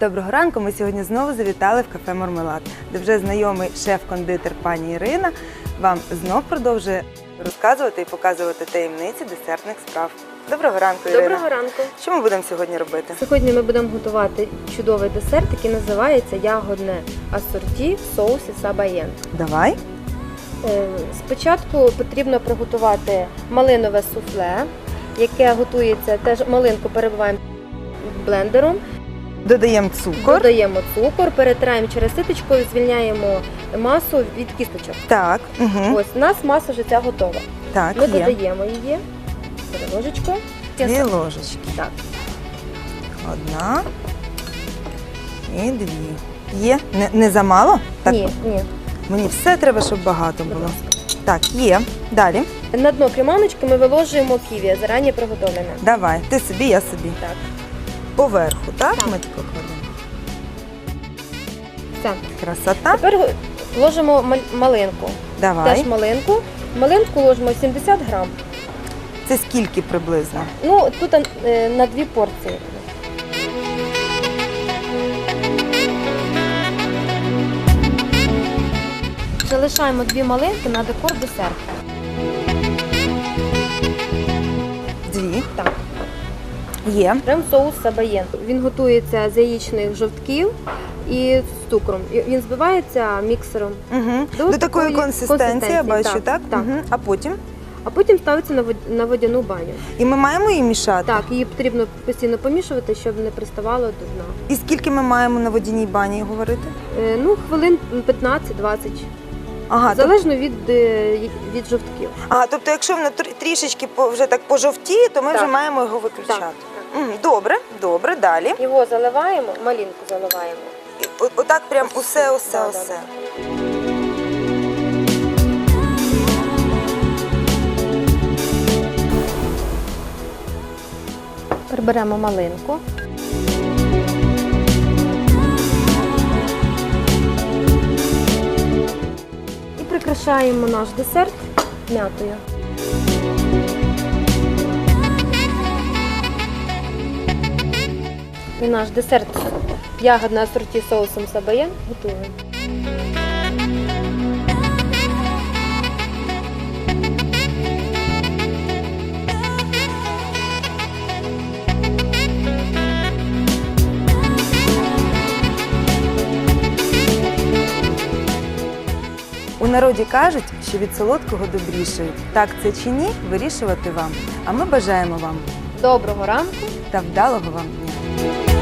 Доброго ранку. Ми сьогодні знову завітали в кафе Мармелад, де вже знайомий шеф-кондитер пані Ірина вам знов продовжує розказувати і показувати таємниці десертних справ. Доброго ранку, Ірина. Доброго ранку. Що ми будемо сьогодні робити? Сьогодні ми будемо готувати чудовий десерт, який називається ягодне асорті в соусі сабаєн. Давай. Е, Спочатку потрібно приготувати малинове суфле, яке готується теж малинку перебиваємо блендером, Додаємо цукор. додаємо цукор, перетираємо через ситочку і звільняємо масу від кісточок. Так, угу. Ось у нас маса вже ця готова. так, Ми є. додаємо її ложечку. Дві ложечки. Так. Одна і дві. Є? Не, не замало? Так, Ні, ні. Мені все треба, щоб багато було. Так, є. Далі. На дно креманочки ми виложуємо ківі, зарані приготовлене. Давай. Ти собі, я собі. Так, Поверху, так? Так. Ми тако кладемо. все. Красота. Тепер ложимо мал- малинку. Давай. Теж малинку. Малинку ложимо 70 грам. Це скільки приблизно? Ну, тут е, на дві порції. Залишаємо дві малинки на декор десерту. Дві. Так. Є. Беремо соус сабаєн. Він готується з яєчних жовтків і з цукром. І Він збивається міксером, Угу. До До, такої консистенції, я бачу, так? так, так. Угу. А потім? а потім ставиться на вод- на водяну баню. І ми маємо її мішати? Так, її потрібно постійно помішувати, щоб не приставало до дна. І скільки ми маємо на водяній бані говорити? Е, Ну, хвилин 15-20, Ага, тоб- залежно від, е, від жовтків. ага, тобто, якщо воно трі- трішечки по- вже так пожовтіє, то ми Так. вже маємо його виключати. Так. Мгм, Добре, добре, далі. Його заливаємо, малинку заливаємо. І о- Отак прям усе, усе, Да, да, усе. Тепер беремо малинку. І прикрашаємо наш десерт м'ятою. І наш десерт ягодна асорті з соусом сабаєн готовий. У народі кажуть, що від солодкого добрішають. Так це чи ні, вирішувати вам. А ми бажаємо вам Доброго ранку! та вдалого вам Bye.